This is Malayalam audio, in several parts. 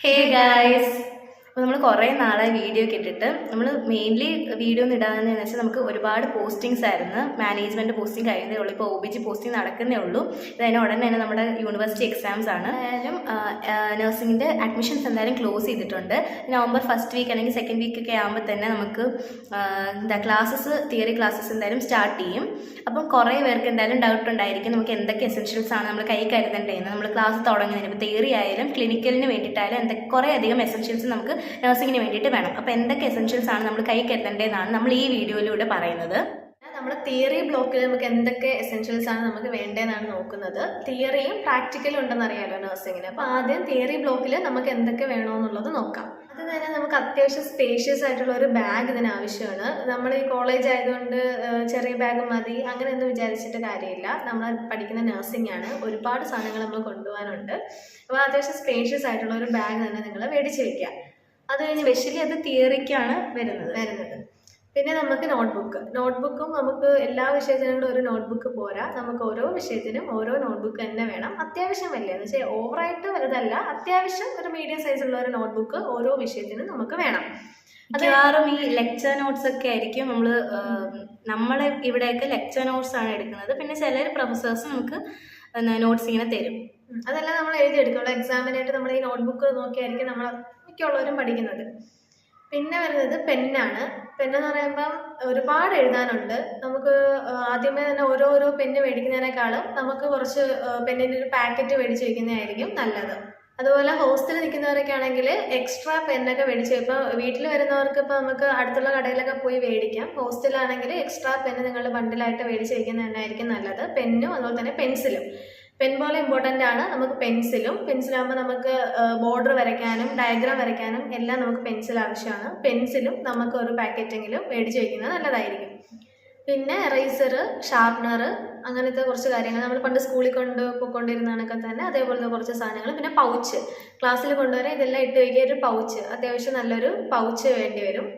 Hey guys! അപ്പോൾ നമ്മൾ കുറേ നാളായി വീഡിയോ ഒക്കെ നമ്മൾ മെയിൻലി വീഡിയോ ഒന്നും ഇടാന്ന് വെച്ചാൽ നമുക്ക് ഒരുപാട് പോസ്റ്റിങ്സ് ആയിരുന്നു. മാനേജ്മെന്റ് പോസ്റ്റിംഗ് കഴിയുന്നേ ഉള്ളൂ. ഇപ്പോൾ ഒ ബി ജി പോസ്റ്റിംഗ് നടക്കുന്നേ ഉള്ളൂ. ഇതിന് ഉടനെ തന്നെ നമ്മുടെ യൂണിവേഴ്സിറ്റി എക്സാംസ് ആണ്. എന്തായാലും നഴ്സിംഗിന്റെ അഡ്മിഷൻസ് എന്തായാലും ക്ലോസ് ചെയ്തിട്ടുണ്ട്. നവംബർ ഫസ്റ്റ് വീക്ക് അല്ലെങ്കിൽ സെക്കൻഡ് വീക്ക് ഒക്കെ ആകുമ്പോൾ തന്നെ നമുക്ക് എന്താ ക്ലാസ്സസ് തിയറി ക്ലാസ്സസ് എന്തായാലും സ്റ്റാർട്ട് ചെയ്യും. അപ്പം കുറേ പേർക്ക് എന്തായാലും ഡൗട്ട് ഉണ്ടായിരിക്കും. നമുക്ക് എന്തൊക്കെ എസെൻഷ്യൽസ് ആണ് നമ്മൾ കൈ കരുതേണ്ടതെന്ന് നമ്മൾ ക്ലാസ് തുടങ്ങുന്നതിന് ഇപ്പോൾ തിയറി ആയാലും ക്ലിനിക്കലിന് വേണ്ടിയിട്ടായാലും എന്തൊക്കെ കുറേ അധികം എസെൻഷ്യൽസ് നമുക്ക് നഴ്സിംഗിന് വേണ്ടിയിട്ട് വേണം. അപ്പോൾ എന്തൊക്കെ എസെൻഷ്യൽസ് ആണ് നമ്മൾ കൈ കരുതേണ്ടതെന്നാണ് നമ്മൾ ഈ വീഡിയോയിലൂടെ പറയുന്നത്. നമ്മുടെ തിയറി ബ്ലോക്കിൽ നമുക്ക് എന്തൊക്കെ എസെൻഷ്യൽസ് ആണ് നമുക്ക് വേണ്ടതെന്നാണ് നോക്കുന്നത്. തിയറിയും പ്രാക്ടിക്കലും ഉണ്ടെന്ന് അറിയാലോ നഴ്സിംഗിന് അപ്പോൾ ആദ്യം തിയറി ബ്ലോക്കിൽ നമുക്ക് എന്തൊക്കെ വേണമെന്നുള്ളത് നോക്കാം. അത് തന്നെ നമുക്ക് അത്യാവശ്യം സ്പേഷ്യസ് ആയിട്ടുള്ള ഒരു ബാഗ് ഇതിന് ആവശ്യമാണ്. നമ്മൾ ഈ കോളേജ് ആയതുകൊണ്ട് ചെറിയ ബാഗ് മതി അങ്ങനെ ഒന്നും വിചാരിച്ചിട്ട് കാര്യമില്ല. നമ്മൾ പഠിക്കുന്ന നഴ്സിംഗ് ആണ്. ഒരുപാട് സാധനങ്ങൾ നമ്മൾ കൊണ്ടുപോകാനുണ്ട്. അപ്പോൾ അത്യാവശ്യം സ്പേഷ്യസ് ആയിട്ടുള്ള ഒരു ബാഗ് തന്നെ നിങ്ങൾ മേടിച്ച് വെക്കുക. അത് കഴിഞ്ഞ് സ്പെഷ്യലി അത് തിയറിക്കാണ് വരുന്നത്. വരുന്നത്. പിന്നെ നമുക്ക് നോട്ട്ബുക്ക്. നോട്ട്ബുക്കും നമുക്ക് എല്ലാ വിഷയത്തിനും ഒരു നോട്ട്ബുക്ക് പോരാ. നമുക്ക് ഓരോ വിഷയത്തിനും ഓരോ നോട്ട്ബുക്ക് തന്നെ വേണം. അത്യാവശ്യം വലിയ. എന്ന് വെച്ചാൽ ഓവറായിട്ട് വലുതല്ല. അത്യാവശ്യം ഒരു മീഡിയം സൈസുള്ള ഒരു നോട്ട്ബുക്ക് ഓരോ വിഷയത്തിനും നമുക്ക് വേണം. മിക്കവാറും ഈ ലെക്ചർ നോട്ട്സ് ഒക്കെ ആയിരിക്കും നമ്മൾ നമ്മൾ ഇവിടെയൊക്കെ ലെക്ചർ നോട്ട്സ് ആണ് എടുക്കുന്നത്. പിന്നെ ചില പ്രൊഫസേഴ്സ് നമുക്ക് നോട്ട്സ് ഇങ്ങനെ തരും. അതല്ല നമ്മൾ എഴുതി നമ്മൾ എക്സാമിനായിട്ട് നമ്മൾ ഈ നോട്ട്ബുക്ക് നോക്കിയായിരിക്കും നമ്മൾ മിക്കുള്ളവരും പഠിക്കുന്നത്. പിന്നെ വരുന്നത് പെന്നാണ്. പെന്നെന്ന് പറയുമ്പം ഒരുപാട് എഴുതാനുണ്ട്. നമുക്ക് ആദ്യമേ തന്നെ ഓരോരോ പെന്ന് മേടിക്കുന്നതിനേക്കാളും നമുക്ക് കുറച്ച് പെന്നിന്റെ ഒരു പാക്കറ്റ് മേടിച്ച് വയ്ക്കുന്നതായിരിക്കും നല്ലത്. അതുപോലെ ഹോസ്റ്റലിൽ നിൽക്കുന്നവരൊക്കെ ആണെങ്കിൽ എക്സ്ട്രാ പെന്നൊക്കെ മേടിച്ച് ഇപ്പോൾ വീട്ടിൽ വരുന്നവർക്ക് ഇപ്പോൾ നമുക്ക് അടുത്തുള്ള കടയിലൊക്കെ പോയി മേടിക്കാം. ഹോസ്റ്റലാണെങ്കിൽ എക്സ്ട്രാ പെന്ന് നിങ്ങൾ ബണ്ടിലായിട്ട് മേടിച്ച് വയ്ക്കുന്നത് തന്നെയായിരിക്കും നല്ലത്. പെന്നും അതുപോലെ തന്നെ പെൻസിലും. പെൻ പോലെ ഇമ്പോർട്ടന്റ് ആണ്. നമുക്ക് പെൻസിലും പെൻസിലാകുമ്പോൾ നമുക്ക് ബോർഡർ വരയ്ക്കാനും ഡയഗ്രാം വരയ്ക്കാനും എല്ലാം നമുക്ക് പെൻസിൽ ആവശ്യമാണ്. പെൻസിലും നമുക്ക് ഒരു പാക്കറ്റെങ്കിലും മേടിച്ച് വയ്ക്കുന്നത് നല്ലതായിരിക്കും. പിന്നെ എറൈസർ ഷാർപ്നർ അങ്ങനത്തെ കുറച്ച് കാര്യങ്ങൾ നമ്മൾ പണ്ട് സ്കൂളിൽ കൊണ്ട് പോയിക്കൊണ്ടിരുന്നതൊക്കെ തന്നെ അതേപോലത്തെ കുറച്ച് സാധനങ്ങൾ. പിന്നെ പൗച്ച് ക്ലാസ്സിൽ കൊണ്ടുവരാൻ ഇതെല്ലാം ഇട്ട് വയ്ക്കുക. ഒരു പൗച്ച് അത്യാവശ്യം നല്ലൊരു പൗച്ച് വേണ്ടി വരും.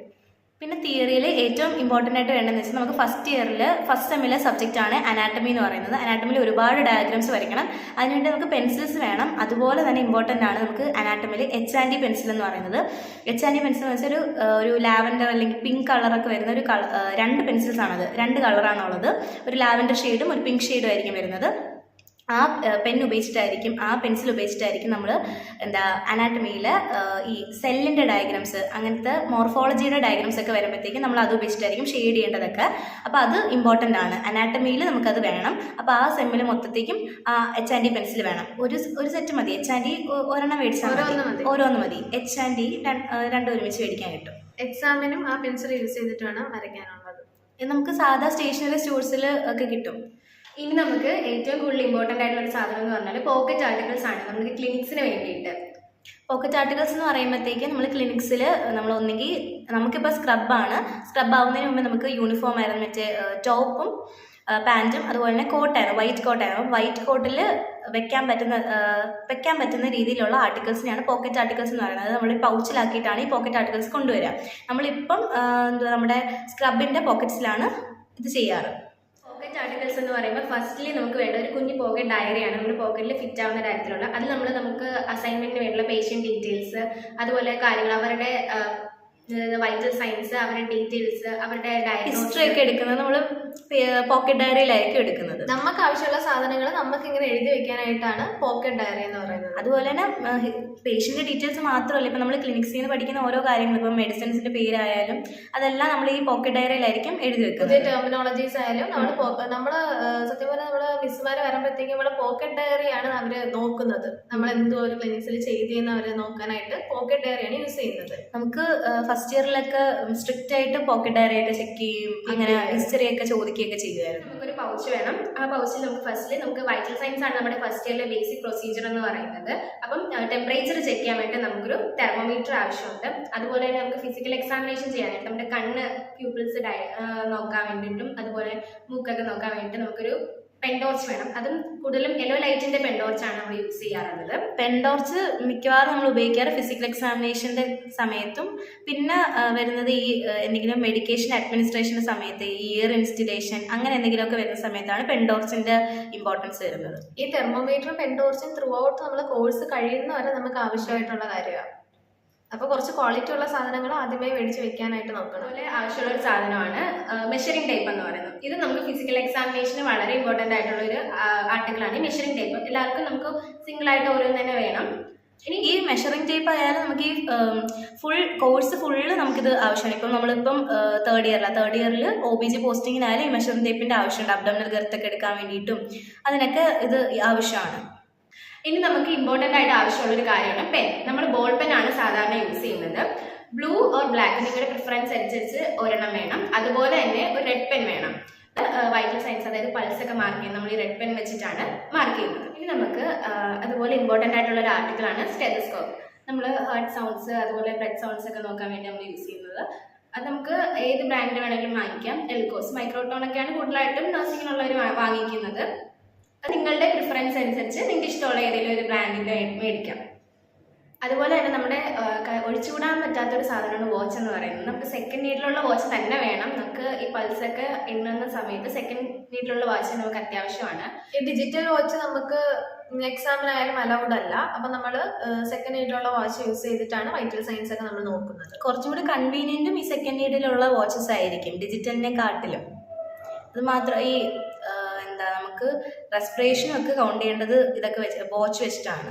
പിന്നെ തിയറിയിൽ ഏറ്റവും ഇമ്പോർട്ടന്റ് ആയിട്ട് വേണ്ടതെന്ന് വെച്ചാൽ നമുക്ക് ഫസ്റ്റ് ഇയറിൽ ഫസ്റ്റ് സെമ്മിലെ സബ്ജക്റ്റ് ആണ് അനാറ്റമി എന്ന് പറയുന്നത്. അനാറ്റമിയിൽ ഒരുപാട് ഡയഗ്രാംസ് വരയ്ക്കണം. അതിനുവേണ്ടി നമുക്ക് പെൻസിൽസ് വേണം. അതുപോലെ തന്നെ ഇമ്പോർട്ടന്റ് ആണ് നമുക്ക് അനാറ്റമിയിൽ എച്ച് ആൻഡ് പെൻസിൽ എന്ന് പറയുന്നത്. എച്ച് ആൻഡ് പെൻസിൽ എന്ന് വെച്ചാൽ ഒരു ഒരു ലാവൻഡർ അല്ലെങ്കിൽ പിങ്ക് കളറൊക്കെ വരുന്ന ഒരു രണ്ട് പെൻസിൽസ് ആണത്. രണ്ട് കളറാണുള്ളത് ഒരു ലാവൻഡർ ഷെയ്ഡും ഒരു പിങ്ക് ഷെയ്ഡും ആയിരിക്കും വരുന്നത്. ആ പെൻ ഉപയോഗിച്ചിട്ടായിരിക്കും ആ പെൻസിൽ ഉപയോഗിച്ചിട്ടായിരിക്കും നമ്മൾ എന്താ അനാട്ടമിയിൽ ഈ സെല്ലിന്റെ ഡയഗ്രാംസ് അങ്ങനത്തെ മോർഫോളജിയുടെ ഡയഗ്രാംസ് ഒക്കെ വരുമ്പോഴത്തേക്കും നമ്മൾ അത് ഉപയോഗിച്ചിട്ടായിരിക്കും ഷെയ്ഡ് ചെയ്യേണ്ടതൊക്കെ. അപ്പോൾ അത് ഇമ്പോർട്ടന്റ് ആണ്. അനാട്ടമിയിൽ നമുക്കത് വേണം. അപ്പോൾ ആ സെമ്മിൽ മൊത്തത്തേക്കും ആ എച്ച് ആൻഡ് ഡി പെൻസിൽ വേണം. ഒരു ഒരു സെറ്റ് മതി. എച്ച് ആൻഡ് ഡി ഒരെണ്ണം മേടിച്ചാൽ ഓരോന്ന് മതി. ഓരോന്ന് മതി. എച്ച് ആൻഡ് ഡി രണ്ടും ഒരുമിച്ച് മേടിക്കാൻ കിട്ടും. എക്സാമിനും ആ പെൻസിൽ യൂസ് ചെയ്തിട്ട് വേണം വരയ്ക്കാനുള്ളത്. നമുക്ക് സാധാ സ്റ്റേഷനറി സ്റ്റോഴ്സിൽ ഒക്കെ കിട്ടും. ഇനി നമുക്ക് ഏറ്റവും കൂടുതൽ ഇമ്പോർട്ടന്റ് ആയിട്ടുള്ള ഒരു സാധനം എന്ന് പറഞ്ഞാൽ പോക്കറ്റ് ആർട്ടിക്കിൾസ് ആണ്. നമുക്ക് ക്ലിനിക്സിന് വേണ്ടിയിട്ട്. പോക്കറ്റ് ആർട്ടിക്കിൾസ് എന്ന് പറയുമ്പോഴത്തേക്ക് നമ്മൾ ക്ലിനിക്സിൽ നമ്മൾ ഒന്നെങ്കിൽ നമുക്കിപ്പോൾ സ്ക്രബാണ് സ്ക്രബ് ആവുന്നതിന് മുമ്പ് നമുക്ക് യൂണിഫോം ആയിരുന്നു. മറ്റേ ടോപ്പും പാന്റും അതുപോലെ തന്നെ കോട്ടായിരുന്നു വൈറ്റ് കോട്ടായിരുന്നു വൈറ്റ് കോട്ടിൽ വെക്കാൻ പറ്റുന്ന വെക്കാൻ പറ്റുന്ന രീതിയിലുള്ള ആർട്ടിക്കിൾസിനെയാണ് പോക്കറ്റ് ആർട്ടിക്കിൾസ് എന്ന് പറയുന്നത്. അത് നമ്മൾ പൗച്ചിലാക്കിയിട്ടാണ് ഈ പോക്കറ്റ് ആർട്ടിക്കിൾസ് കൊണ്ടുവരിക നമ്മളിപ്പം എന്താ നമ്മുടെ സ്ക്രബിന്റെ പോക്കറ്റ്സിലാണ് ഇത് ചെയ്യാറ്. പോക്കറ്റ് ആർട്ടിക്കിൾസ് എന്ന് പറയുമ്പോൾ ഫസ്റ്റ്ലി നമുക്ക് വേണ്ട ഒരു കുഞ്ഞു പോക്കറ്റ് ഡയറിയാണ് നമ്മുടെ പോക്കറ്റിൽ ഫിറ്റ് ആവുന്ന തരത്തിലുള്ള. അത് നമ്മൾ നമുക്ക് അസൈൻമെന്റിന് വേണ്ടിയുള്ള പേഷ്യന്റ് ഡീറ്റെയിൽസ് അതുപോലെ കാര്യങ്ങൾ അവരുടെ വൈറ്റൽ സയൻസ് അവരുടെ ഡീറ്റെയിൽസ് അവരുടെ ഡയറി ഹിസ്റ്ററി ഒക്കെ എടുക്കുന്നത് നമ്മൾ പോക്കറ്റ് ഡയറിയിലായിരിക്കും എടുക്കുന്നത് നമുക്ക് ആവശ്യമുള്ള സാധനങ്ങൾ നമുക്ക് ഇങ്ങനെ എഴുതി വെക്കാനായിട്ടാണ് പോക്കറ്റ് ഡയറി എന്ന് പറയുന്നത്. അതുപോലെ തന്നെ പേഷ്യന്റെ ഡീറ്റെയിൽസ് മാത്രമല്ല ഇപ്പം നമ്മൾ ക്ലിനിക്സിൽ നിന്ന് പഠിക്കുന്ന ഓരോ കാര്യങ്ങളും ഇപ്പം മെഡിസിൻസിന്റെ പേരായാലും അതെല്ലാം നമ്മൾ ഈ പോക്കറ്റ് ഡയറിയിലായിരിക്കും എഴുതി പുതിയ വെക്കുന്നത് ടെർമിനോളജീസ് ആയാലും നമ്മൾ നമ്മൾ സത്യം പറഞ്ഞാൽ നമ്മൾ മിസ്സുമാർ വരുമ്പോഴത്തേക്കും നമ്മുടെ പോക്കറ്റ് ഡയറിയാണ് അവർ നോക്കുന്നത്. നമ്മൾ എന്തോ ഒരു ക്ലിനിക്സിൽ ചെയ്തെന്ന് അവർ നോക്കാനായിട്ട് പോക്കറ്റ് ഡയറിയാണ് യൂസ് ചെയ്യുന്നത്. നമുക്ക് ഫസ്റ്റ് ഇയറിലൊക്കെ സ്ട്രിക്റ്റ് ആയിട്ട് പോക്കറ്റ് ഡയറി ഒക്കെ ചെക്ക് ചെയ്യും അങ്ങനെ ഹിസ്റ്ററി ഒക്കെ ചോദിക്കുകയൊക്കെ ചെയ്യുമായിരുന്നു. നമുക്കൊരു പൗച്ച് വേണം. ആ പൗച്ചിൽ നമുക്ക് ഫസ്റ്റ് നമുക്ക് വൈറ്റൽ സയൻസ് ആണ് നമ്മുടെ ഫസ്റ്റ് ഇയറിലെ ബേസിക് പ്രൊസീജിയർ എന്ന് പറയുന്നത്. അപ്പം ടെമ്പറേച്ചർ ചെക്ക് ചെയ്യാൻ വേണ്ടി നമുക്കൊരു തെർമോമീറ്റർ ആവശ്യമുണ്ട്. അതുപോലെ തന്നെ നമുക്ക് ഫിസിക്കൽ എക്സാമിനേഷൻ ചെയ്യാനായിട്ട് നമ്മുടെ കണ്ണ് പ്യൂപ്പിൾസ് ഡയ നോക്കാൻ വേണ്ടിയിട്ടും അതുപോലെ മൂക്കൊക്കെ നോക്കാൻ വേണ്ടിയിട്ട് നമുക്കൊരു പെൻ ടോർച്ച് വേണം. അതും കൂടുതലും യെല്ലോ ലൈറ്റിന്റെ പെൻഡോർച്ച് ആണ് നമ്മൾ യൂസ് ചെയ്യാറുള്ളത്. പെൻഡോർച്ച് മിക്കവാറും നമ്മൾ ഉപയോഗിക്കാറ് ഫിസിക്കൽ എക്സാമിനേഷന്റെ സമയത്തും. പിന്നെ വരുന്നത് ഈ എന്തെങ്കിലും മെഡിക്കേഷൻ അഡ്മിനിസ്ട്രേഷന്റെ സമയത്ത് ഈ ഇയർ ഇൻസ്റ്റിലേഷൻ അങ്ങനെ എന്തെങ്കിലുമൊക്കെ വരുന്ന സമയത്താണ് പെൻഡോർച്ചിന്റെ ഇമ്പോർട്ടൻസ് വരുന്നത്. ഈ തെർമോമീറ്ററും പെൻടോർച്ചും ത്രൂ ഔട്ട് നമ്മൾ കോഴ്സ് കഴിയുന്ന വരെ നമുക്ക് ആവശ്യമായിട്ടുള്ള കാര്യമാണ്. അപ്പോൾ കുറച്ച് ക്വാളിറ്റി ഉള്ള സാധനങ്ങൾ ആദ്യമേ മേടിച്ച് വെക്കാനായിട്ട് നോക്കണം. അതുപോലെ ആവശ്യമുള്ള ഒരു സാധനമാണ് മെഷറിംഗ് ടേപ്പ് എന്ന് പറയുന്നത്. ഇത് നമുക്ക് ഫിസിക്കൽ എക്സാമിനേഷന് വളരെ ഇമ്പോർട്ടന്റ് ആയിട്ടുള്ള ഒരു ആർട്ടിക്കിളാണ് ഈ മെഷറിംഗ് ടേപ്പ് എല്ലാവർക്കും നമുക്ക് സിംഗിൾ ആയിട്ട് ഓരോന്ന് തന്നെ വേണം. ഇനി ഈ മെഷറിംഗ് ടേപ്പ് ആയാലും നമുക്ക് ഈ ഫുൾ കോഴ്സ് ഫുള്ള് നമുക്കിത് ആവശ്യമാണ്. ഇപ്പം നമ്മളിപ്പം തേർഡ് ഇയറിലാണ് തേർഡ് ഇയറിൽ ഒ ബി ജി പോസ്റ്റിങ്ങിനായാലും ഈ മെഷറിംഗ് ടേപ്പിന്റെ ആവശ്യമുണ്ട്. അബ്ഡോമിനൽ ഗർത്തൊക്കെ എടുക്കാൻ വേണ്ടിയിട്ടും അതിനൊക്കെ ഇത് ആവശ്യമാണ്. ഇനി നമുക്ക് ഇമ്പോർട്ടന്റ് ആയിട്ട് ആവശ്യമുള്ള ഒരു കാര്യമാണ് പെൻ നമ്മൾ ബോൾ പെൻ ആണ് സാധാരണ യൂസ് ചെയ്യുന്നത്. ബ്ലൂ ഓർ ബ്ലാക്ക് നിങ്ങളുടെ പ്രിഫറൻസ് അനുസരിച്ച് ഒരെണ്ണം വേണം. അതുപോലെ തന്നെ ഒരു റെഡ് പെൻ വേണം. വൈറ്റൽ സയൻസ് അതായത് പൾസ് ഒക്കെ മാർക്ക് ചെയ്യുന്നത് നമ്മൾ ഈ റെഡ് പെൻ വെച്ചിട്ടാണ് മാർക്ക് ചെയ്യുന്നത്. ഇനി നമുക്ക് അതുപോലെ ഇമ്പോർട്ടന്റ് ആയിട്ടുള്ള ഒരു ആർട്ടിക്കിളാണ് സ്റ്റെതസ്കോപ്പ് നമ്മൾ ഹാർട്ട് സൗണ്ട്സ് അതുപോലെ ബ്ലഡ് സൗണ്ട്സ് ഒക്കെ നോക്കാൻ വേണ്ടി നമ്മൾ യൂസ് ചെയ്യുന്നത്. അത് നമുക്ക് ഏത് ബ്രാൻഡ് വേണമെങ്കിലും വാങ്ങിക്കാം. എൽക്കോസ് മൈക്രോട്ടോൺ ഒക്കെയാണ് കൂടുതലായിട്ടും നഴ്സിങ്ങിനുള്ളവർ വാങ്ങിക്കുന്നത്. നിങ്ങളുടെ പ്രിഫറൻസ് അനുസരിച്ച് നിങ്ങൾക്ക് ഇഷ്ടമുള്ള ഏതെങ്കിലും ഒരു ബ്രാൻഡിന്റെ മേടിക്കാം. അതുപോലെ തന്നെ നമ്മുടെ ഒഴിച്ചുകൂടാൻ പറ്റാത്തൊരു സാധനമാണ് വാച്ച് എന്ന് പറയുന്നത്. നമുക്ക് സെക്കൻഡ് നീഡിലുള്ള വാച്ച് തന്നെ വേണം. നമുക്ക് ഈ പൾസൊക്കെ എണ്ണുന്ന സമയത്ത് സെക്കൻഡ് നീഡിലുള്ള വാച്ച് നമുക്ക് അത്യാവശ്യമാണ്. ഈ ഡിജിറ്റൽ വാച്ച് നമുക്ക് എക്സാമിനായാലും അലൗഡ് അല്ല. അപ്പൊ നമ്മൾ സെക്കൻഡ് നീഡിലുള്ള വാച്ച് യൂസ് ചെയ്തിട്ടാണ് വൈറ്റൽ സയൻസ് ഒക്കെ നമ്മൾ നോക്കുന്നത്. കുറച്ചും കൂടി കൺവീനിയന്റും ഈ സെക്കൻഡ് നീഡിലുള്ള വാച്ചസ് ആയിരിക്കും ഡിജിറ്റലിനെ കാട്ടിലും അത് മാത്രം ഈ നമുക്ക് റെസ്പിറേഷനും ഒക്കെ കൗണ്ട് ചെയ്യേണ്ടത് ഇതൊക്കെ വെച്ച് വാച്ച് വെച്ചിട്ടാണ്.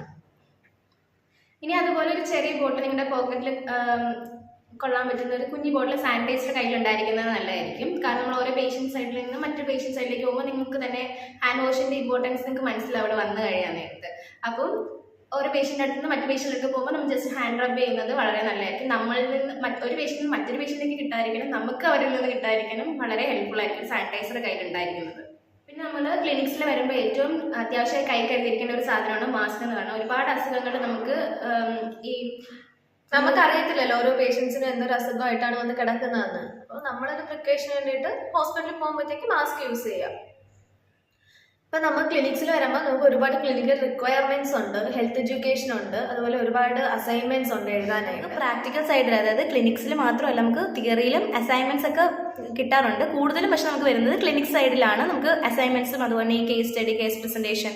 ഇനി അതുപോലെ ഒരു ചെറിയ ബോട്ടിൽ നിങ്ങളുടെ പോക്കറ്റിൽ കൊള്ളാൻ പറ്റുന്ന ഒരു കുഞ്ഞു ബോട്ടിൽ സാനിറ്റൈസർ കയ്യിലുണ്ടായിരിക്കുന്നത് നല്ലതായിരിക്കും. കാരണം നമ്മൾ ഓരോ പേഷ്യൻസ് സൈഡിൽ നിന്ന് മറ്റു പേഷ്യൻസ് സൈഡിലേക്ക് പോകുമ്പോൾ നിങ്ങൾക്ക് തന്നെ ഹാൻഡ് വാഷിന്റെ ഇമ്പോർട്ടൻസ് നിങ്ങൾക്ക് മനസ്സിലാവും വന്ന് കഴിയാൻ നേരത്ത്. അപ്പം ഒരു പേഷ്യന്റെ അടുത്ത് നിന്ന് മറ്റു പേഷ്യന്റെ അടുത്ത് പോകുമ്പോൾ നമ്മൾ ജസ്റ്റ് ഹാൻഡ് റബ് ചെയ്യുന്നത് വളരെ നല്ലതായിരിക്കും. നമ്മളിൽ നിന്ന് ഒരു പേഷ്യന്റ് മറ്റൊരു പേഷ്യന്റിലേക്ക് കിട്ടാതിരിക്കണം നമുക്ക് അവരിൽ നിന്ന് കിട്ടാതിരിക്കാനും വളരെ ഹെൽപ്ഫുൾ ആയിരിക്കും സാനിറ്റൈസർ കയ്യിലുണ്ടായിരിക്കുന്നത് പിന്നെ നമ്മൾ ക്ലിനിക്സിൽ വരുമ്പോൾ ഏറ്റവും അത്യാവശ്യമായി കൈ കരുതിയിരിക്കേണ്ട ഒരു സാധനമാണ് മാസ്ക് എന്ന് പറഞ്ഞാൽ ഒരുപാട് അസുഖങ്ങൾ നമുക്ക് ഈ നമുക്കറിയത്തില്ലല്ലോ ഓരോ പേഷ്യൻസിന് എന്തൊരു അസുഖമായിട്ടാണ് വന്ന് കിടക്കുന്നതെന്ന്. അപ്പോൾ നമ്മളൊരു പ്രിക്കോഷന് വേണ്ടിയിട്ട് ഹോസ്പിറ്റലിൽ പോകുമ്പോഴത്തേക്ക് മാസ്ക് യൂസ് ചെയ്യാം. ഇപ്പം നമ്മൾ ക്ലിനിക്സിൽ വരുമ്പോൾ നമുക്ക് ഒരുപാട് ക്ലിനിക്കൽ റിക്വയർമെന്റ്സ് ഉണ്ട് ഹെൽത്ത് എഡ്യൂക്കേഷൻ ഉണ്ട് അതുപോലെ ഒരുപാട് അസൈൻമെന്റ്സ് ഉണ്ട് എഴുതാനായിട്ട്. പ്രാക്ടിക്കൽ സൈഡിൽ അതായത് ക്ലിനിക്സിൽ മാത്രമല്ല നമുക്ക് തിയറിയിലും അസൈൻമെന്റ്സ് ഒക്കെ കിട്ടാറുണ്ട്. കൂടുതലും പക്ഷെ നമുക്ക് വരുന്നത് ക്ലിനിക് സൈഡിലാണ് നമുക്ക് അസൈൻമെന്റ്സും അതുപോലെ ഈ case study case presentation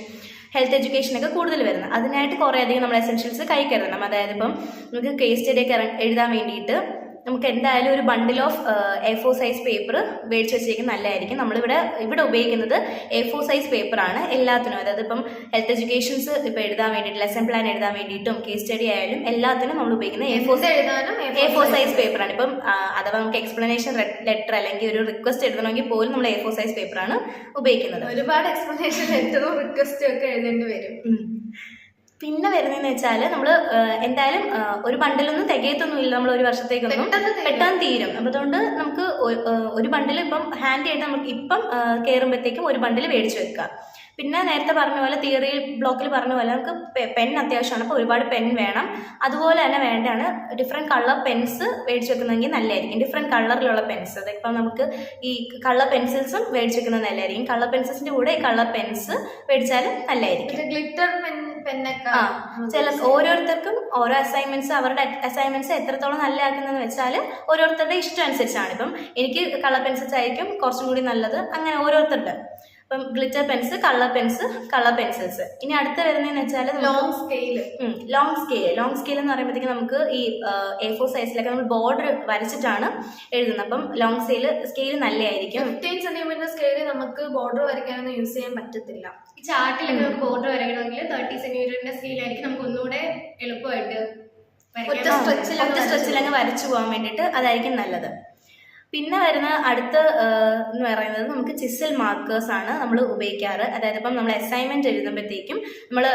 health education ഒക്കെ കൂടുതൽ വരുന്നത്. അതിനായിട്ട് കുറേ അധികം നമ്മൾ എസെൻഷ്യൽസ് കൈ കരുതണം അതായത് ഇപ്പം നമുക്ക് കേസ് സ്റ്റഡി ഒക്കെ എഴുതാൻ വേണ്ടിയിട്ട് നമുക്ക് എന്തായാലും ഒരു bundle of A four size paper മേടിച്ച് വെച്ചേക്കും നല്ലതായിരിക്കും. നമ്മളിവിടെ ഇവിടെ ഉപയോഗിക്കുന്നത് എ ഫോർ സൈസ് പേപ്പറാണ് എല്ലാത്തിനും അതായത് ഇപ്പം ഹെൽത്ത് എഡ്യൂക്കേഷൻസ് ഇപ്പം എഴുതാൻ വേണ്ടിയിട്ട് ലെസൺ പ്ലാൻ എഴുതാൻ വേണ്ടിയിട്ടും കേസ് സ്റ്റഡി ആയാലും എല്ലാത്തിനും നമ്മൾ ഉപയോഗിക്കുന്നത് എ ഫോർ എഴുതാനും എ ഫോർ സൈസ് പേപ്പറാണ് ഇപ്പം അഥവാ നമുക്ക് എക്സ്പ്ലനേഷൻ ലെറ്റർ അല്ലെങ്കിൽ ഒരു റിക്വസ്റ്റ് എഴുതണമെങ്കിൽ പോലും നമ്മൾ എ ഫോർ സൈസ് പേപ്പറാണ് ഉപയോഗിക്കുന്നത്. ഒരുപാട് എക്സ്പ്ലനേഷൻ ലെറ്ററും റിക്വസ്റ്റും ഒക്കെ എഴുതേണ്ടി വരും. പിന്നെ വരുന്നതെന്ന് വെച്ചാൽ നമ്മൾ എന്തായാലും ഒരു ബണ്ടിലൊന്നും തികയത്തൊന്നുമില്ല നമ്മൾ ഒരു വർഷത്തേക്കൊന്നും പെട്ടെന്ന് തീരും. അപ്പോൾ അതുകൊണ്ട് നമുക്ക് ഒരു ബണ്ടിൽ ഇപ്പം ഹാൻഡ് ആയിട്ട് നമുക്ക് ഇപ്പം കയറുമ്പോഴത്തേക്കും ഒരു ബണ്ടിൽ മേടിച്ചു വെക്കുക. പിന്നെ നേരത്തെ പറഞ്ഞ പോലെ തിയറി ബ്ലോക്കിൽ പറഞ്ഞ പോലെ നമുക്ക് പെൻ അത്യാവശ്യമാണ്. അപ്പോൾ ഒരുപാട് പെൻ വേണം. അതുപോലെ തന്നെ വേണ്ടാണ് ഡിഫറെന്റ് കളർ പെൻസ് മേടിച്ച് വെക്കുന്നതെങ്കിൽ നല്ലതായിരിക്കും. ഡിഫറെന്റ് കളറിലുള്ള പെൻസ് അതിപ്പം നമുക്ക് ഈ കളർ പെൻസിൽസും മേടിച്ച് വെക്കുന്നത് നല്ലതായിരിക്കും. കളർ പെൻസിൽസിന്റെ കൂടെ ഈ കളർ പെൻസ് മേടിച്ചാലും നല്ലതായിരിക്കും. ഗ്ലിറ്റർ പെൻ ചില ഓരോരുത്തർക്കും ഓരോ അസൈൻമെന്റ്സ് അവരുടെ അസൈൻമെന്റ്സ് എത്രത്തോളം നല്ല ആക്കുന്നതെന്ന് വെച്ചാൽ ഓരോരുത്തരുടെ ഇഷ്ടം അനുസരിച്ചാണ് ഇപ്പം എനിക്ക് കളർ പെൻസിൽസ് ആയിരിക്കും കുറച്ചും കൂടി നല്ലത്. അങ്ങനെ ഓരോരുത്തരുടെ. ഇപ്പം glitter pens colour pens colour pencils ഇനി അടുത്ത വരുന്നതെന്ന് വെച്ചാൽ long scale long scale long scale എന്ന് പറയുമ്പോഴത്തേക്ക് നമുക്ക് ഈ എ ഫോർ സൈസിലൊക്കെ നമ്മൾ ബോർഡർ വരച്ചിട്ടാണ് എഴുതുന്നത്. അപ്പം ലോങ് സ്കെയിൽ സ്കെയിൽ നല്ലതായിരിക്കും ഫിഫ്റ്റീൻ സെന്റിമീറ്റർ സ്കെയിൽ നമുക്ക് ബോർഡർ വരയ്ക്കാനൊന്നും യൂസ് ചെയ്യാൻ പറ്റത്തില്ല. ഈ ചാർട്ടിലൊക്കെ നമുക്ക് ബോർഡർ വരയ്ക്കണമെങ്കിൽ തേർട്ടി സെന്റിമീറ്ററിന്റെ സ്കെയിലായിരിക്കും നമുക്ക് ഒന്നുകൂടെ എളുപ്പമായിട്ട് ഒറ്റ സ്ട്രെച്ചിൽ ഒറ്റ സ്ട്രെച്ചിൽ അങ്ങ് വരച്ചു പോകാൻ വേണ്ടിയിട്ട് അതായിരിക്കും നല്ലത്. പിന്നെ വരുന്ന അടുത്ത എന്ന് പറയുന്നത് നമുക്ക് ചിസൽ മാർക്കേഴ്സ് ആണ് നമ്മൾ ഉപയോഗിക്കാറ്. അതായത് ഇപ്പം നമ്മൾ അസൈൻമെന്റ് എഴുതുമ്പോഴത്തേക്കും നമ്മൾ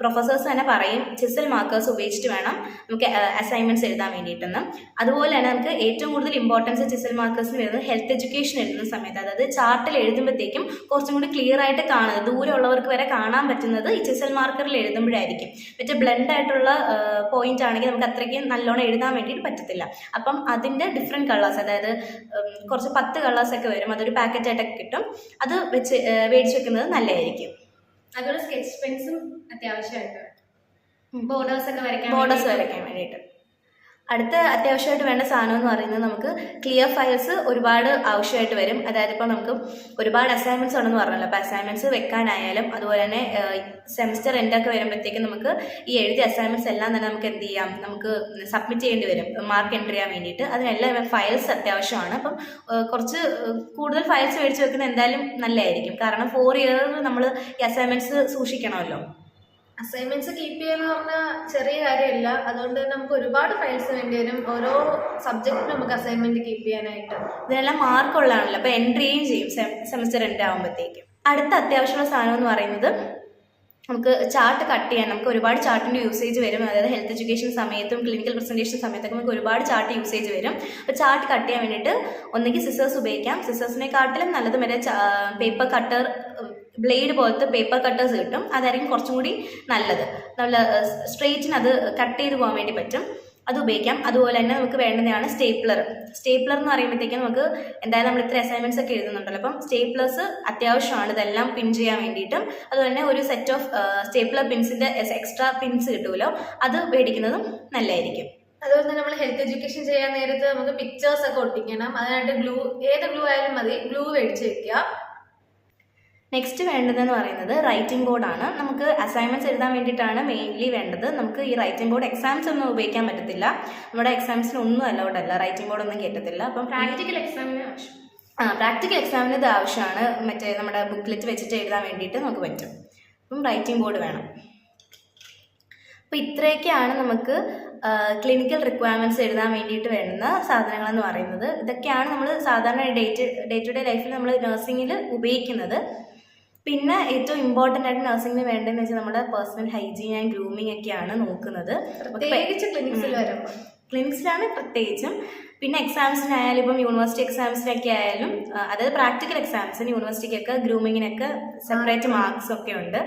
പ്രൊഫസേഴ്സ് തന്നെ പറയും ചിസൽ മാർക്കേഴ്സ് ഉപയോഗിച്ചിട്ട് വേണം നമുക്ക് അസൈൻമെന്റ്സ് എഴുതാൻ വേണ്ടിയിട്ടെന്ന്. അതുപോലെ തന്നെ നമുക്ക് ഏറ്റവും കൂടുതൽ ഇമ്പോർട്ടൻസ് ചിസൽ മാർക്കേഴ്സിന് വരുന്നത് ഹെൽത്ത് എഡ്യൂക്കേഷൻ എഴുതുന്ന സമയത്ത്. അതായത് ചാർട്ടിൽ എഴുതുമ്പോഴത്തേക്കും കുറച്ചും കൂടി ക്ലിയർ ആയിട്ട് കാണുന്നത് ദൂരമുള്ളവർക്ക് വരെ കാണാൻ പറ്റുന്നത് ഈ ചിസൽ മാർക്കറിൽ എഴുതുമ്പോഴായിരിക്കും. മറ്റേ ബ്ലണ്ട് ആയിട്ടുള്ള പോയിന്റ് ആണെങ്കിൽ നമുക്ക് അത്രയ്ക്ക് നല്ലോണം എഴുതാൻ വേണ്ടിയിട്ട് പറ്റത്തില്ല. അപ്പം അതിന്റെ ഡിഫറെന്റ് കളേഴ്സ് അതായത് കുറച്ച് പത്ത് കളേഴ്സൊക്കെ വരും. അതൊരു പാക്കറ്റായിട്ടൊക്കെ കിട്ടും. അത് വെച്ച് മേടിച്ച് വെക്കുന്നത് നല്ലതായിരിക്കും. അതുപോലെ സ്കെച്ച് പെൻസും അത്യാവശ്യമായിട്ട്. ബോർഡേഴ്സൊക്കെ വരയ്ക്കാൻ ബോർഡേഴ്സ്. വരയ്ക്കാൻ വേണ്ടിയിട്ട്. അടുത്ത അത്യാവശ്യമായിട്ട് വേണ്ട സാധനം എന്ന് പറയുന്നത് നമുക്ക് ക്ലിയർ ഫയൽസ് ഒരുപാട് ആവശ്യമായിട്ട് വരും. അതായത് ഇപ്പോൾ നമുക്ക് ഒരുപാട് അസൈൻമെന്റ്സ് ഉണ്ടെന്ന് പറഞ്ഞല്ലോ. അപ്പോൾ അസൈൻമെന്റ്സ് വെക്കാനായാലും അതുപോലെ തന്നെ സെമിസ്റ്റർ എൻഡൊക്കെ വരുമ്പോഴത്തേക്കും നമുക്ക് ഈ എഴുതിയ അസൈൻമെന്റ്സ് എല്ലാം തന്നെ നമുക്ക് എന്ത് ചെയ്യാം? നമുക്ക് സബ്മിറ്റ് ചെയ്യേണ്ടി വരും. മാർക്ക് എൻട്രി ചെയ്യാൻ വേണ്ടിയിട്ട്. അതിനെല്ലാം ഫയൽസ് അത്യാവശ്യമാണ്. അപ്പം കുറച്ച് കൂടുതൽ ഫയൽസ് മേടിച്ച് വെക്കുന്നത് എന്തായാലും നല്ലതായിരിക്കും. കാരണം ഫോർ ഇയർ നമ്മൾ ഈ അസൈൻമെന്റ്സ് സൂക്ഷിക്കണമല്ലോ. അസൈൻമെന്റ്സ് കീപ്പ് ചെയ്യാന്ന് പറഞ്ഞാൽ ചെറിയ കാര്യമല്ല. അതുകൊണ്ട് തന്നെ നമുക്ക് ഒരുപാട് ഫയൽസ് വേണ്ടി വരും. ഓരോ സബ്ജക്റ്റിനും നമുക്ക് അസൈൻമെന്റ് കീപ്പ് ചെയ്യാനായിട്ട്. ഇതിനെല്ലാം മാർക്ക് ഉള്ളതാണല്ലോ. അപ്പോൾ എൻട്രിയും ചെയ്യും സെമിസ്റ്റർ എൻഡ് ആകുമ്പോഴത്തേക്കും അടുത്ത അത്യാവശ്യമുള്ള സാധനം എന്ന് പറയുന്നത് നമുക്ക് ചാർട്ട് കട്ട് ചെയ്യാൻ. നമുക്ക് ഒരുപാട് ചാർട്ടിന്റെ യൂസേജ് വരും. അതായത് ഹെൽത്ത് എഡ്യൂക്കേഷൻ സമയത്തും ക്ലിനിക്കൽ പ്രസന്റേഷൻ സമയത്തൊക്കെ നമുക്ക് ഒരുപാട് ചാർട്ട് യൂസേജ് വരും. അപ്പോൾ ചാർട്ട് കട്ട് ചെയ്യാൻ വേണ്ടിയിട്ട് ഒന്നെങ്കിൽ സിസേഴ്സ് ഉപയോഗിക്കാം. സിസേഴ്സിനെക്കാട്ടിലും നല്ലത് മറ്റേ പേപ്പർ കട്ടർ ബ്ലേഡ് പോലത്തെ പേപ്പർ കട്ടേഴ്സ് കിട്ടും. അതായിരിക്കും കുറച്ചും കൂടി നല്ലത്. നമ്മൾ സ്ട്രെയിറ്റിന് അത് കട്ട് ചെയ്ത് പോകാൻ വേണ്ടി പറ്റും. അത് ഉപയോഗിക്കാം. അതുപോലെ തന്നെ നമുക്ക് വേണ്ടതാണ് സ്റ്റേപ്ലർ. സ്റ്റേപ്ലർ എന്ന് പറയുമ്പോഴത്തേക്കും നമുക്ക് എന്തായാലും നമ്മൾ ഇത്ര അസൈൻമെന്റ്സ് ഒക്കെ എഴുതുന്നുണ്ടല്ലോ. അപ്പം സ്റ്റേപ്ലേഴ്സ് അത്യാവശ്യമാണ്. ഇതെല്ലാം പിൻ ചെയ്യാൻ വേണ്ടിയിട്ടും. അതുപോലെ തന്നെ ഒരു സെറ്റ് ഓഫ് സ്റ്റേപ്ലർ പിൻസിന്റെ എക്സ്ട്രാ പിൻസ് കിട്ടുമല്ലോ. അത് മേടിക്കുന്നതും നല്ലതായിരിക്കും. അതുപോലെ തന്നെ നമ്മൾ ഹെൽത്ത് എഡ്യൂക്കേഷൻ ചെയ്യാൻ നേരത്ത് നമുക്ക് പിക്ചേഴ്സ് ഒക്കെ ഒട്ടിക്കണം. അതിനായിട്ട് ഗ്ലൂ ഏത് ഗ്ലൂ ആയാലും മതി. ഗ്ലൂ മേടിച്ച് വെക്കുക. നെക്സ്റ്റ് വേണ്ടതെന്ന് പറയുന്നത് റൈറ്റിംഗ് ബോർഡാണ് നമുക്ക് അസൈൻമെന്റ്സ് എഴുതാൻ വേണ്ടിയിട്ടാണ് മെയിൻലി വേണ്ടത്. നമുക്ക് ഈ റൈറ്റിംഗ് ബോർഡ് എക്സാംസ് ഒന്നും ഉപയോഗിക്കാൻ പറ്റത്തില്ല. നമ്മുടെ എക്സാംസിന് ഒന്നും അലൗഡ് അല്ല. റൈറ്റിംഗ് ബോർഡ് ഒന്നും കേട്ടത്തില്ല അപ്പം പ്രാക്ടിക്കൽ എക്സാമിന് ആവശ്യം. ആ പ്രാക്ടിക്കൽ എക്സാമിന് ഇത് ആവശ്യമാണ്. മറ്റേ നമ്മുടെ ബുക്ക്ലെറ്റ് വെച്ചിട്ട് എഴുതാൻ വേണ്ടിയിട്ട് നമുക്ക് പറ്റും. അപ്പം റൈറ്റിംഗ് ബോർഡ് വേണം. അപ്പോൾ ഇത്രയൊക്കെയാണ് നമുക്ക് ക്ലിനിക്കൽ റിക്വയർമെന്റ്സ് എഴുതാൻ വേണ്ടിയിട്ട് വേണ്ടുന്ന സാധനങ്ങളെന്ന് പറയുന്നത്. ഇതൊക്കെയാണ് നമ്മൾ സാധാരണ day to day to day ലൈഫിൽ നമ്മൾ നഴ്സിംഗിൽ ഉപയോഗിക്കുന്നത്. പിന്നെ ഏറ്റവും ഇമ്പോർട്ടന്റ് ആയിട്ട് നഴ്സിംഗിന് വേണ്ടതെന്ന് വെച്ചാൽ നമ്മുടെ പേഴ്സണൽ ഹൈജീൻ ആൻഡ് ഗ്രൂമിങ് ഒക്കെയാണ് നോക്കുന്നത്. പ്രത്യേകിച്ച് ക്ലിനിക്സിൽ വരുമ്പോൾ. ക്ലിനിക്സിലാണ് പ്രത്യേകിച്ചും. പിന്നെ എക്സാംസിനായാലും ഇപ്പം യൂണിവേഴ്സിറ്റി എക്സാംസിനൊക്കെ ആയാലും അതായത് പ്രാക്ടിക്കൽ എക്സാംസിന് യൂണിവേഴ്സിറ്റിക്കൊക്കെ ഗ്രൂമിങ്ങിനൊക്കെ സെപ്പറേറ്റ് മാർക്സ് ഒക്കെ ഉണ്ട്.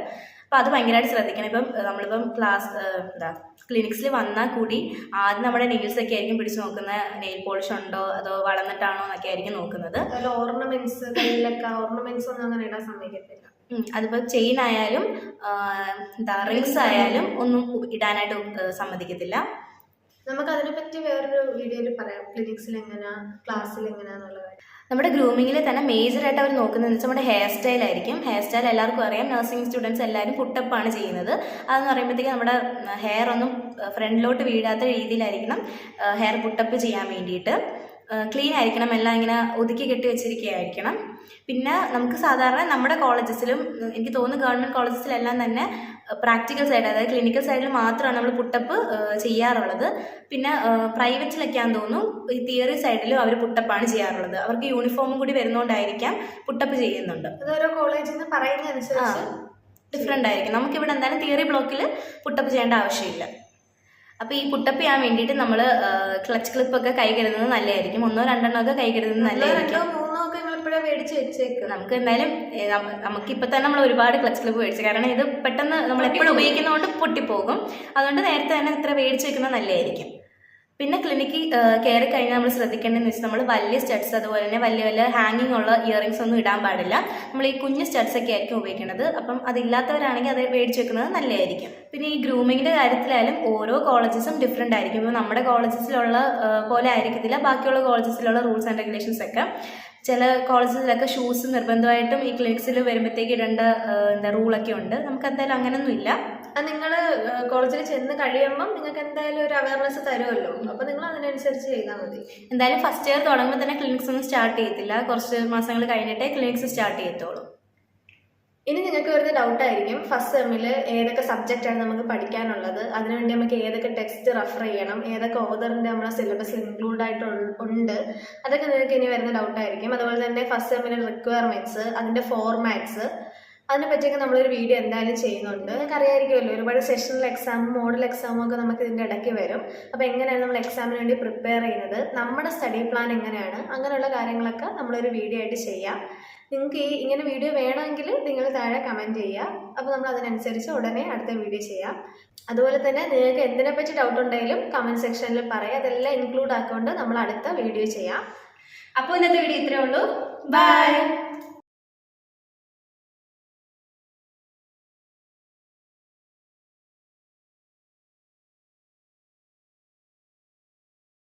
അപ്പോൾ അത് ഭയങ്കരമായിട്ട് ശ്രദ്ധിക്കണം. ഇപ്പം നമ്മളിപ്പം ക്ലാസ് എന്താ ക്ലിനിക്സിൽ വന്നാൽ കൂടി ആദ്യം നമ്മുടെ നെയിൽസ് ഒക്കെ ആയിരിക്കും പിടിച്ച് നോക്കുന്ന നെയിൽ പോളിഷ് ഉണ്ടോ? അതോ വളർന്നിട്ടാണോ എന്നൊക്കെ ആയിരിക്കും നോക്കുന്നത്. ഓർണമെന്റ്സ് കയ്യിലൊക്കെ ഓർണമെന്റ്സ് ഒന്നും അങ്ങനെ ഇടാൻ സമ്മതിക്കത്തില്ല. അതിപ്പോൾ ചെയിൻ ആയാലും എന്താ റിങ്സ് ആയാലും ഒന്നും ഇടാനായിട്ട് സമ്മതിക്കത്തില്ല. നമുക്ക് അതിനെപ്പറ്റി വേറൊരു വീഡിയോയിൽ പറയാം. ക്ലിനിക്സിൽ എങ്ങനെയാ ക്ലാസ്സിൽ എങ്ങനെയാന്നുള്ളത് നമ്മുടെ ഗ്രൂമിങ്ങിൽ തന്നെ മേജറായിട്ട് അവർ നോക്കുന്നത് വെച്ചാൽ നമ്മുടെ ഹെയർ സ്റ്റൈൽ ആയിരിക്കും. ഹെയർ സ്റ്റൈൽ എല്ലാവർക്കും അറിയാം. നഴ്സിംഗ് സ്റ്റുഡൻസ് എല്ലാവരും പുട്ടപ്പാണ് ചെയ്യുന്നത്. അതെന്ന് പറയുമ്പോഴത്തേക്ക് നമ്മുടെ ഹെയർ ഒന്നും ഫ്രണ്ടിലോട്ട് വീഴാത്ത രീതിയിലായിരിക്കണം ഹെയർ പുട്ടപ്പ് ചെയ്യാൻ വേണ്ടിയിട്ട്. ക്ലീൻ ആയിരിക്കണം. എല്ലാം ഇങ്ങനെ ഒതുക്കി കെട്ടി വെച്ചിരിക്കുകയായിരിക്കണം പിന്നെ നമുക്ക് സാധാരണ നമ്മുടെ കോളേജസിലും എനിക്ക് തോന്നുന്നു ഗവൺമെന്റ് കോളേജസിലെല്ലാം തന്നെ പ്രാക്ടിക്കൽ സൈഡ് അതായത് ക്ലിനിക്കൽ സൈഡിൽ മാത്രമാണ് നമ്മൾ പുട്ടപ്പ് ചെയ്യാറുള്ളത്. പിന്നെ പ്രൈവറ്റിലൊക്കെയാന്ന് തോന്നുന്നു ഈ തിയറി സൈഡിലും അവർ പുട്ടപ്പാണ് ചെയ്യാറുള്ളത്. അവർക്ക് യൂണിഫോമും കൂടി വരുന്നതുകൊണ്ടായിരിക്കാം പുട്ടപ്പ് ചെയ്യുന്നുണ്ട്. അത് ഓരോ കോളേജിൽ നിന്ന് പറയുന്നതനുസരിച്ച് ഡിഫറെന്റ് ആയിരിക്കും. നമുക്കിവിടെ എന്തായാലും തിയറി ബ്ലോക്കിൽ പുട്ടപ്പ് ചെയ്യേണ്ട ആവശ്യമില്ല. അപ്പോൾ ഈ പുട്ടപ്പ് ചെയ്യാൻ വേണ്ടിയിട്ട് നമ്മൾ ക്ലച്ച് ക്ലിപ്പൊക്കെ കൈ കരുതുന്നത് നല്ലതായിരിക്കും. ഒന്നോ രണ്ടെണ്ണോ ഒക്കെ കൈ കരുതുന്നത് നല്ലതായിരിക്കും. മൂന്നോ നിങ്ങൾ മേടിച്ച് വെച്ചേക്ക്? നമുക്ക് എന്തായാലും നമുക്കിപ്പോൾ തന്നെ നമ്മൾ ഒരുപാട് ക്ലച്ച് ക്ലിപ്പ് മേടിച്ചു. കാരണം ഇത് പെട്ടെന്ന് നമ്മൾ എപ്പോഴും ഉപയോഗിക്കുന്നതുകൊണ്ട് പൊട്ടിപ്പോകും. അതുകൊണ്ട് നേരത്തെ തന്നെ ഇത്ര മേടിച്ച് വെക്കുന്നത് നല്ലതായിരിക്കും. പിന്നെ ക്ലിനിക്കിൽ കയറി കഴിഞ്ഞാൽ നമ്മൾ ശ്രദ്ധിക്കേണ്ടതെന്ന് വെച്ചാൽ നമ്മൾ വലിയ സ്റ്റഡ്സ് അതുപോലെ തന്നെ വലിയ വലിയ ഹാങ്ങിങ് ഉള്ള ഇയറിങ്സ് ഒന്നും ഇടാൻ പാടില്ല. നമ്മൾ ഈ കുഞ്ഞ് സ്റ്റഡ്സ് ഒക്കെ ആയിരിക്കും ഉപയോഗിക്കേണ്ടത് അപ്പം അതില്ലാത്തവരാണെങ്കിൽ അത് മേടിച്ച് വെക്കുന്നത് നല്ലതായിരിക്കും. പിന്നെ ഈ ഗ്രൂമിങ്ങിന്റെ കാര്യത്തിലായാലും ഓരോ കോളേജസും ഡിഫറെന്റ് ആയിരിക്കും. ഇപ്പോൾ നമ്മുടെ കോളേജസിലുള്ള പോലെ ആയിരിക്കത്തില്ല. ബാക്കിയുള്ള കോളേജസിലുള്ള റൂൾസ് ആൻഡ് റെഗുലേഷൻസ് ഒക്കെ. ചില കോളേജസിലൊക്കെ ഷൂസ് നിർബന്ധമായിട്ടും ഈ ക്ലിനിക്സിൽ വരുമ്പോഴത്തേക്ക് ഇടേണ്ട എന്താ റൂളൊക്കെ ഉണ്ട്. നമുക്ക് എന്തായാലും അങ്ങനെയൊന്നും ഇല്ല. അത് നിങ്ങൾ കോളേജിൽ ചെന്ന് കഴിയുമ്പം നിങ്ങൾക്ക് എന്തായാലും ഒരു അവയർനെസ് തരുമല്ലോ. അപ്പോൾ നിങ്ങൾ അതിനനുസരിച്ച് ചെയ്താൽ മതി. എന്തായാലും ഫസ്റ്റ് ഇയർ തുടങ്ങുമ്പോൾ തന്നെ ക്ലിനിക്സ് ഒന്നും സ്റ്റാർട്ട് ചെയ്യത്തില്ല. കുറച്ച് മാസങ്ങൾ കഴിഞ്ഞിട്ടേ ക്ലിനിക്സ് സ്റ്റാർട്ട് ചെയ്യത്തുള്ളൂ. ഇനി നിങ്ങൾക്ക് വരുന്ന ഡൗട്ട് ആയിരിക്കും. ഫസ്റ്റ് സെമ്മിൽ ഏതൊക്കെ സബ്ജക്റ്റ് ആണ് നമുക്ക് പഠിക്കാനുള്ളത്? അതിനുവേണ്ടി നമുക്ക് ഏതൊക്കെ ടെക്സ്റ്റ് റെഫർ ചെയ്യണം? ഏതൊക്കെ ഓതറിന്റെ നമ്മുടെ സിലബസ് ഇൻക്ലൂഡ് ആയിട്ട് ഉണ്ട്? അതൊക്കെ നിങ്ങൾക്ക് ഇനി വരുന്ന ഡൗട്ട് ആയിരിക്കും. അതുപോലെ തന്നെ ഫസ്റ്റ് സെമ്മിലെ റിക്വയർമെന്റ്സ് അതിന്റെ ഫോർമാറ്റ്സ് അതിനെ പറ്റിയൊക്കെ നമ്മളൊരു വീഡിയോ എന്തായാലും ചെയ്യുന്നുണ്ട്. നിങ്ങൾക്ക് അറിയാമായിരിക്കുമല്ലോ ഒരുപാട് സെഷണൽ എക്സാമും മോഡൽ എക്സാമും ഒക്കെ നമുക്ക് ഇതിന്റെ ഇടയ്ക്ക് വരും. അപ്പോൾ എങ്ങനെയാണ് നമ്മൾ എക്സാമിന് വേണ്ടി പ്രിപ്പയർ ചെയ്യുന്നത്? നമ്മുടെ സ്റ്റഡി പ്ലാൻ എങ്ങനെയാണ്? അങ്ങനെയുള്ള കാര്യങ്ങളൊക്കെ നമ്മളൊരു വീഡിയോ ആയിട്ട് ചെയ്യാം. നിങ്ങൾക്ക് ഈ ഇങ്ങനെ വീഡിയോ വേണമെങ്കിൽ നിങ്ങൾ താഴെ കമന്റ് ചെയ്യുക. അപ്പോൾ നമ്മൾ അതിനനുസരിച്ച് ഉടനെ അടുത്ത വീഡിയോ ചെയ്യാം. അതുപോലെ തന്നെ നിങ്ങൾക്ക് എന്തിനെപ്പറ്റി ഡൗട്ട് ഉണ്ടെങ്കിലും കമന്റ് സെക്ഷനിൽ പറയാം. അതെല്ലാം ഇൻക്ലൂഡ് ആക്കിക്കൊണ്ട് നമ്മൾ അടുത്ത വീഡിയോ ചെയ്യാം. അപ്പോൾ ഇന്നത്തെ വീഡിയോ ഇത്രയേ ഉള്ളൂ. ബൈ